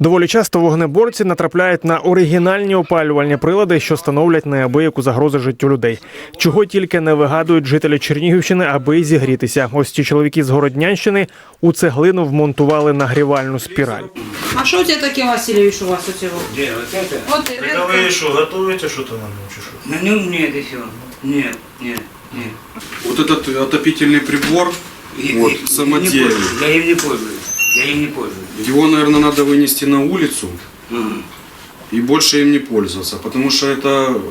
Доволі часто вогнеборці натрапляють на оригінальні опалювальні прилади, що становлять неабияку загрозу життю людей. Чого тільки не вигадують жителі Чернігівщини, аби зігрітися. Ось ці чоловіки з Городнянщини у цеглину вмонтували нагрівальну спіраль. А що у тебе таке, Васильович, у вас у цього? Где вот это? От Так а вы что, готовите что-то нам чи що? На нем нет еще. Нет, нет, нет. Вот этот отопительный прибор, Я- Вот, я- я самодельный. не пользуюсь, Я им не пользуюсь. Его, наверное, надо вынести на улицу и больше им не пользоваться, потому что это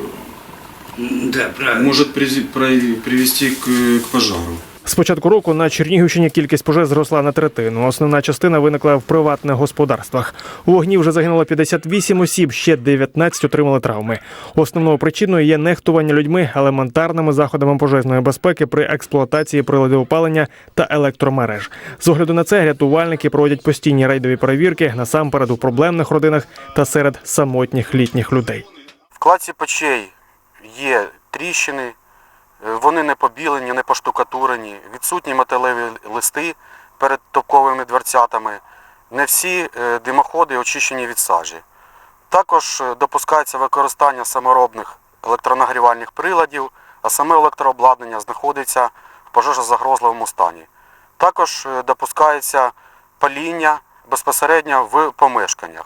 Да, правильно. может привести к, к пожару. З початку року на Чернігівщині кількість пожеж зросла на третину. Основна частина виникла в приватних господарствах. У вогні вже загинуло 58 осіб, ще 19 отримали травми. Основною причиною є нехтування людьми елементарними заходами пожежної безпеки при експлуатації приладів опалення та електромереж. З огляду на це рятувальники проводять постійні рейдові перевірки насамперед у проблемних родинах та серед самотніх літніх людей. В кладці печей є тріщини, вони не побілені, не поштукатурені, відсутні металеві листи перед топковими дверцятами. Не всі е, димоходи очищені від сажі. Також е, допускається використання саморобних електронагрівальних приладів, а саме електрообладнання знаходиться в пожежозагрозливому стані. Також е, допускається паління безпосередньо в помешканнях.